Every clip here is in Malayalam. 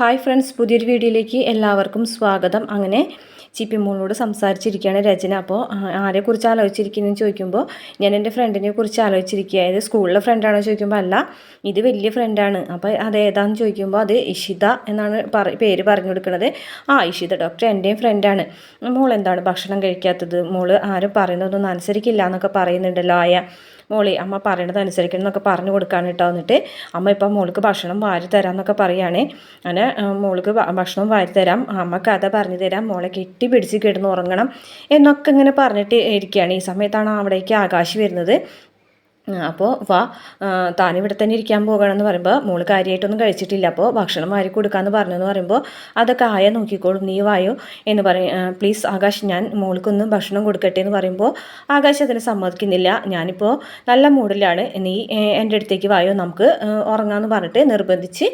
ഹായ് ഫ്രണ്ട്സ് പുതിയൊരു വീഡിയോയിലേക്ക് എല്ലാവർക്കും സ്വാഗതം. അങ്ങനെ ചിപ്പി മോളോട് സംസാരിച്ചിരിക്കുകയാണ് രചന. അപ്പോൾ ആരെക്കുറിച്ച് ആലോചിച്ചിരിക്കുന്നതെന്ന് ചോദിക്കുമ്പോൾ ഞാൻ എന്റെ ഫ്രണ്ടിനെ കുറിച്ച് ആലോചിച്ചിരിക്കുക അതായത് സ്കൂളിലെ ഫ്രണ്ടാണോ ചോദിക്കുമ്പോൾ അല്ല ഇത് വലിയ ഫ്രണ്ടാണ്. അപ്പോൾ അത് ഏതാണെന്ന് ചോദിക്കുമ്പോൾ അത് ഇഷിത എന്നാണ് പേര് പറഞ്ഞു കൊടുക്കുന്നത് ആ ഇഷിത ഡോക്ടർ എന്റെയും ഫ്രണ്ടാണ്. മോൾ എന്താണ് ഭക്ഷണം കഴിക്കാത്തത്? മോൾ ആരും പറയുന്നതൊന്നും അനുസരിക്കില്ല എന്നൊക്കെ പറയുന്നുണ്ടല്ലോ ആയ. മോളി അമ്മ പറയണത് അനുസരിക്കണം എന്നൊക്കെ പറഞ്ഞു കൊടുക്കാൻ കേട്ടോ. എന്നിട്ട് അമ്മ ഇപ്പം മോൾക്ക് ഭക്ഷണം വാരി തരാം എന്നൊക്കെ പറയുകയാണേ. അങ്ങനെ മോൾക്ക് ഭക്ഷണം വാരി തരാം. അമ്മ കഥ പറഞ്ഞു തരാം. മോളെ കെട്ടി പിടിച്ച് കിടന്ന് ഉറങ്ങണം എന്നൊക്കെ ഇങ്ങനെ പറഞ്ഞിട്ട് ഇരിക്കുകയാണ്. ഈ സമയത്താണ് അവിടേക്ക് ആകാശ് വരുന്നത്. അപ്പോൾ വാ. താനിവിടെ തന്നെ ഇരിക്കാൻ പോകണമെന്ന് പറയുമ്പോൾ മോൾ കാര്യമായിട്ടൊന്നും കഴിച്ചിട്ടില്ല. അപ്പോൾ ഭക്ഷണം വാരി കൊടുക്കാമെന്ന് പറഞ്ഞെന്ന് പറയുമ്പോൾ അതൊക്കെ ആയ നോക്കിക്കോളും. നീ വായോ എന്ന് പറയും. പ്ലീസ് ആകാശ് ഞാൻ മോൾക്കൊന്നും ഭക്ഷണം കൊടുക്കട്ടെ എന്ന് പറയുമ്പോൾ ആകാശ് അതിനെ സമ്മതിക്കുന്നില്ല. ഞാനിപ്പോൾ നല്ല മൂഡിലാണ്. നീ എന്റെ അടുത്തേക്ക് വായോ. നമുക്ക് ഉറങ്ങാമെന്ന് പറഞ്ഞിട്ട് നിർബന്ധിച്ച്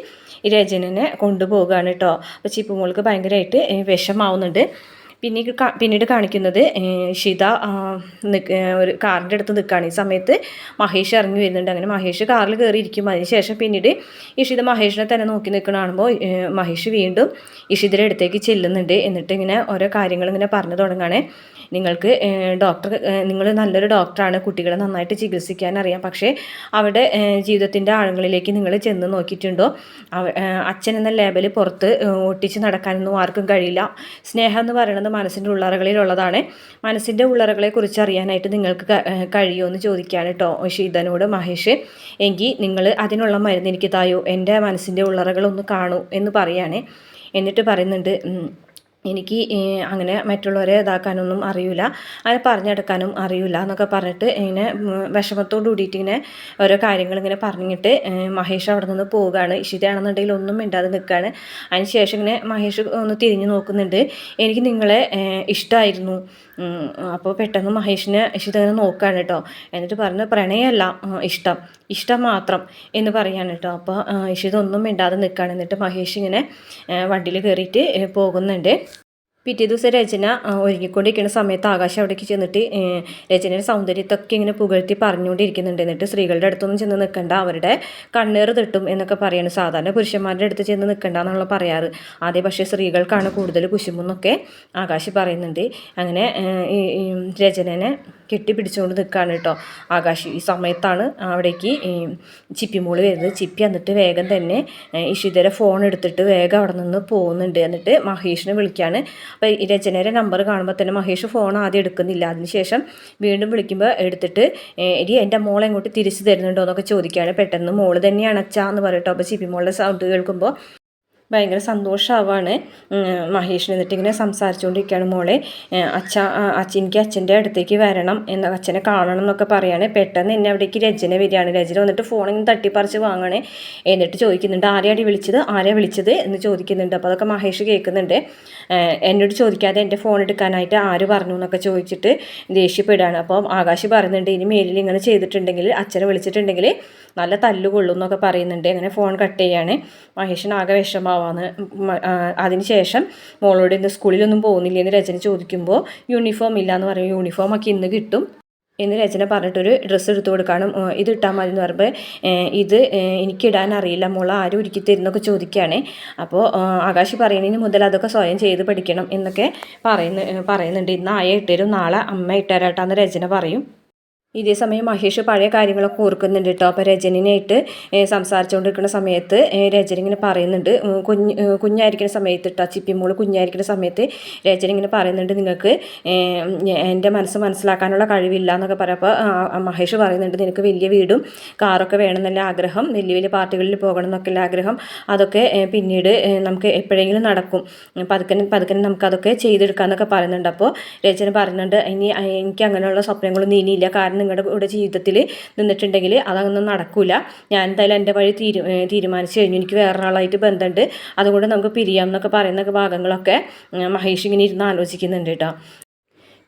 രജനനെ കൊണ്ടുപോകുകയാണ് കേട്ടോ അപ്പോൾ ചിപ്പു മോൾക്ക് ഭയങ്കരമായിട്ട് വിഷമാവുന്നുണ്ട്. പിന്നീട് പിന്നീട് കാണിക്കുന്നത് ഷിത ഒരു കാറിന്റെ അടുത്ത് നിൽക്കുകയാണ് ഈ സമയത്ത് മഹേഷ് ഇറങ്ങി വരുന്നുണ്ട്. അങ്ങനെ മഹേഷ് കാറിൽ കയറി ഇരിക്കും അതിനുശേഷം പിന്നീട് ഇഷിത മഹേഷിനെ തന്നെ നോക്കി നിൽക്കണ കാണുമ്പോൾ മഹേഷ് വീണ്ടും ഇഷിതയുടെ അടുത്തേക്ക് ചെല്ലുന്നുണ്ട്. എന്നിട്ട് ഇങ്ങനെ ഓരോ കാര്യങ്ങൾ ഇങ്ങനെ പറഞ്ഞു തുടങ്ങുകയാണ്. നിങ്ങൾക്ക് ഡോക്ടർ നിങ്ങൾ നല്ലൊരു ഡോക്ടറാണ്. കുട്ടികളെ നന്നായിട്ട് ചികിത്സിക്കാൻ അറിയാം. പക്ഷേ അവിടെ ജീവിതത്തിന്റെ ആഴങ്ങളിലേക്ക് നിങ്ങൾ ചെന്ന് നോക്കിയിട്ടുണ്ടോ? അച്ഛൻ എന്ന ലേബൽ പുറത്ത് ഒട്ടിച്ച് നടക്കാനൊന്നും ആർക്കും കഴിയില്ല. സ്നേഹം എന്ന് പറയുന്നത് പറയുന്നത് മനസ്സിന്റെ ഉള്ളറകളിലുള്ളതാണ്. മനസ്സിന്റെ ഉള്ളറകളെ കുറിച്ച് അറിയാനായിട്ട് നിങ്ങൾക്ക് കഴിയുമോ എന്ന് ചോദിക്കുകയാണ് കേട്ടോ ഷീതനോട് മഹേഷ്. എങ്കിൽ നിങ്ങൾ അതിനുള്ള മരുന്ന് എനിക്ക് തായോ? എന്റെ മനസ്സിന്റെ ഉള്ളറകളൊന്ന് കാണൂ എന്ന് പറയുകയാണ് എന്നിട്ട് പറയുന്നുണ്ട് എനിക്ക് അങ്ങനെ മറ്റുള്ളവരെ ഇതാക്കാനൊന്നും അറിയില്ല അങ്ങനെ പറഞ്ഞെടുക്കാനും അറിയില്ല എന്നൊക്കെ പറഞ്ഞിട്ട് ഇങ്ങനെ വിഷമത്തോട് കൂടിയിട്ട് ഇങ്ങനെ ഓരോ കാര്യങ്ങൾ ഇങ്ങനെ പറഞ്ഞിട്ട് മഹേഷ് അവിടെ നിന്ന് പോവുകയാണ്. ഇഷിതയാണെന്നുണ്ടെങ്കിൽ ഒന്നും മിണ്ടാതെ നിൽക്കുകയാണ്. അതിന് ശേഷം ഇങ്ങനെ മഹേഷ് ഒന്ന് തിരിഞ്ഞു നോക്കുന്നുണ്ട്. എനിക്ക് നിങ്ങളെ ഇഷ്ടമായിരുന്നു അപ്പോൾ പെട്ടെന്ന് മഹേഷിനെ ഇഷിത ഇങ്ങനെ നോക്കുകയാണ് കേട്ടോ. എന്നിട്ട് പറഞ്ഞ് പ്രണയമല്ല ഇഷ്ടം. ഇഷ്ടം മാത്രം എന്ന് പറയാണ് കേട്ടോ. അപ്പോൾ ഇഷിത ഒന്നും മിണ്ടാതെ നിൽക്കുകയാണ്. എന്നിട്ട് മഹേഷ് ഇങ്ങനെ വണ്ടിയിൽ കയറിയിട്ട് പോകുന്നുണ്ട്. പിറ്റേ ദിവസം രചന ഒരുങ്ങിക്കൊണ്ടിരിക്കുന്ന സമയത്ത് ആകാശം അവിടേക്ക് ചെന്നിട്ട് രചനയുടെ സൗന്ദര്യത്തൊക്കെ ഇങ്ങനെ പുകഴ്ത്തി പറഞ്ഞുകൊണ്ടിരിക്കുന്നുണ്ട്. എന്നിട്ട് സ്ത്രീകളുടെ അടുത്തൊന്നും ചെന്ന് നിൽക്കണ്ട. അവരുടെ കണ്ണേറ് തട്ടും എന്നൊക്കെ പറയാണ്. സാധാരണ പുരുഷന്മാരുടെ അടുത്ത് ചെന്ന് നിൽക്കണ്ട എന്നുള്ള പറയാറ്. ആദ്യം പക്ഷേ സ്ത്രീകൾക്കാണ് കൂടുതൽ കുശുമെന്നൊക്കെ ആകാശ് പറയുന്നുണ്ട്. അങ്ങനെ ഈ രചനനെ കെട്ടിപ്പിടിച്ചുകൊണ്ട് നിൽക്കുകയാണ് കേട്ടോ ആകാശ്. ഈ സമയത്താണ് അവിടേക്ക് ചിപ്പി മോൾ വരുന്നത്. ചിപ്പി എന്നിട്ട് വേഗം തന്നെ ഇഷിതരെ ഫോൺ എടുത്തിട്ട് വേഗം അവിടെ നിന്ന് പോകുന്നുണ്ട്. എന്നിട്ട് മഹേഷിനെ വിളിക്കുകയാണ് അപ്പോൾ രചനയുടെ നമ്പർ കാണുമ്പോൾ തന്നെ മഹേഷ് ഫോൺ ആദ്യം എടുക്കുന്നില്ല. അതിനുശേഷം വീണ്ടും വിളിക്കുമ്പോൾ എടുത്തിട്ട് എടി എന്റെ മോളെ ഇങ്ങോട്ട് തിരിച്ചു തരുന്നുണ്ടോ? എന്നൊക്കെ ചോദിക്കുകയാണ്. പെട്ടെന്ന് മോൾ തന്നെയാണ് അച്ഛാ എന്ന് പറയട്ടോ അപ്പോൾ ചിപ്പി മോളുടെ സൗണ്ട് കേൾക്കുമ്പോൾ ഭയങ്കര സന്തോഷമാവാണ് മഹേഷിന് എന്നിട്ട് ഇങ്ങനെ സംസാരിച്ചുകൊണ്ടിരിക്കുകയാണ് മോളെ അച്ഛ അച്ഛ എനിക്ക് അച്ഛന്റെ അടുത്തേക്ക് വരണം എന്ന അച്ഛനെ കാണണം എന്നൊക്കെ പറയുകയാണ് പെട്ടെന്ന് എന്നെ അവിടേക്ക് രചന വരികയാണ്. രചന വന്നിട്ട് ഫോണിങ്ങനെ തട്ടിപ്പറിച്ച് വാങ്ങണേ. എന്നിട്ട് ചോദിക്കുന്നുണ്ട് ആരെയാടി വിളിച്ചത്? ആരെയാണ് വിളിച്ചത്? എന്ന് ചോദിക്കുന്നുണ്ട്. അപ്പോൾ അതൊക്കെ മഹേഷ് കേൾക്കുന്നുണ്ട്. എന്നോട് ചോദിക്കാതെ എന്റെ ഫോൺ എടുക്കാനായിട്ട് ആര് പറഞ്ഞു എന്നൊക്കെ ചോദിച്ചിട്ട് ദേഷ്യപ്പെടുകയാണ്. അപ്പോൾ ആകാശ് പറയുന്നുണ്ട് ഇനി മേലിൽ ഇങ്ങനെ ചെയ്തിട്ടുണ്ടെങ്കിൽ അച്ഛനെ വിളിച്ചിട്ടുണ്ടെങ്കിൽ നല്ല തല്ലുകൊള്ളും എന്നൊക്കെ പറയുന്നുണ്ട്. അങ്ങനെ ഫോൺ കട്ട് ചെയ്യാണ്. മഹേഷിന് ആകെ വിഷമാവാന്ന് അതിനുശേഷം മോളോട് ഇന്ന് സ്കൂളിലൊന്നും പോകുന്നില്ല എന്ന് രചന ചോദിക്കുമ്പോൾ യൂണിഫോം ഇല്ല എന്ന് പറയും യൂണിഫോം ഒക്കെ ഇന്ന് കിട്ടും എന്ന് രചന പറഞ്ഞിട്ടൊരു ഡ്രസ്സ് എടുത്തു കൊടുക്കാനും ഇത് ഇട്ടാൽ മതി എന്ന് പറയുമ്പോൾ ഇത് എനിക്കിടാൻ അറിയില്ല മോൾ ആരും ഒരുക്കി തരുന്നൊക്കെ ചോദിക്കുകയാണ്. അപ്പോൾ ആകാശ് പറയുന്നതിന് മുതൽ അതൊക്കെ സ്വയം ചെയ്ത് പഠിക്കണം എന്നൊക്കെ പറയുന്ന പറയുന്നുണ്ട്. ഇന്ന് ആയ ഇട്ടരും നാളെ അമ്മ ഇട്ടരാട്ടാന്ന് രചന പറയും. ഇതേ സമയം മഹേഷ് പഴയ കാര്യങ്ങളൊക്കെ ഓർക്കുന്നുണ്ട് കേട്ടോ അപ്പോൾ രജനിനായിട്ട് സംസാരിച്ചുകൊണ്ടിരിക്കുന്ന സമയത്ത് രജന ഇങ്ങനെ പറയുന്നുണ്ട്. കുഞ്ഞ് കുഞ്ഞായിരിക്കുന്ന സമയത്ത് കേട്ടോ ചിപ്പിമോൾ കുഞ്ഞായിരിക്കുന്ന സമയത്ത് രജന ഇങ്ങനെ പറയുന്നുണ്ട് നിങ്ങൾക്ക് എന്റെ മനസ്സ് മനസ്സിലാക്കാനുള്ള കഴിവില്ല എന്നൊക്കെ പറയുമ്പോൾ മഹേഷ് പറയുന്നുണ്ട് നിനക്ക് വലിയ വീടും കാറൊക്കെ വേണമെന്നല്ല ആഗ്രഹം വലിയ വലിയ പാർട്ടികളിൽ പോകണം എന്നൊക്കെയുള്ള ആഗ്രഹം. അതൊക്കെ പിന്നീട് നമുക്ക് എപ്പോഴെങ്കിലും നടക്കും. പതുക്കൻ പതുക്കൻ നമുക്കതൊക്കെ ചെയ്തെടുക്കാമെന്നൊക്കെ പറയുന്നുണ്ട്. അപ്പോൾ രചന പറയുന്നുണ്ട് ഇനി എനിക്ക് അങ്ങനെയുള്ള സ്വപ്നങ്ങളൊന്നും ഇനിയില്ല. കാരണം നിങ്ങളുടെ കൂടെ ജീവിതത്തിൽ നിന്നിട്ടുണ്ടെങ്കിൽ അതങ്ങനെ നടക്കില്ല ഞാൻ എന്തായാലും എന്റെ വഴി തീരു തീരുമാനിച്ചു കഴിഞ്ഞു. എനിക്ക് വേറൊരാളായിട്ട് ബന്ധമുണ്ട്. അതുകൊണ്ട് നമുക്ക് പിരിയാം എന്നൊക്കെ പറയുന്ന ഭാഗങ്ങളൊക്കെ മഹേഷ് ഇങ്ങനെ ഇരുന്ന് ആലോചിക്കുന്നുണ്ട് കേട്ടോ.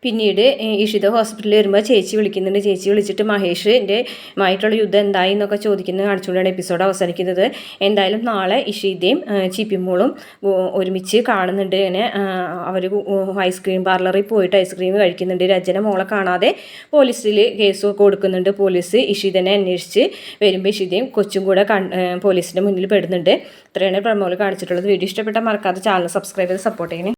പിന്നീട് ഇഷിത ഹോസ്പിറ്റലിൽ വരുമ്പോൾ ചേച്ചി വിളിക്കുന്നുണ്ട്. ചേച്ചി വിളിച്ചിട്ട് മഹേഷിന്റെ മായിട്ടുള്ള യുദ്ധം എന്തായി എന്നൊക്കെ ചോദിക്കുന്നത് കാണിച്ചുകൊണ്ടാണ് എപ്പിസോഡ് അവസാനിക്കുന്നത്. എന്തായാലും നാളെ ഇഷിതയും ചിപ്പിമോളും ഒരുമിച്ച് കാണുന്നുണ്ട്. ഇങ്ങനെ അവർ ഐസ്ക്രീം പാർലറിൽ പോയിട്ട് ഐസ്ക്രീം കഴിക്കുന്നുണ്ട്. രജന മോളെ കാണാതെ പോലീസിൽ കേസ് കൊടുക്കുന്നുണ്ട്. പോലീസ് ഇഷിതനെ അന്വേഷിച്ച് വരുമ്പോൾ ഇഷിതയും കൊച്ചും കൂടെ പോലീസിന്റെ മുന്നിൽ പെടുന്നുണ്ട്. ഇത്രയാണ് പ്രമോൾ കാണിച്ചിട്ടുള്ളത്. വീഡിയോ ഇഷ്ടപ്പെട്ടാൽ മറക്കാതെ ചാനൽ സബ്സ്ക്രൈബ് ചെയ്ത് സപ്പോർട്ട് ചെയ്യണേ.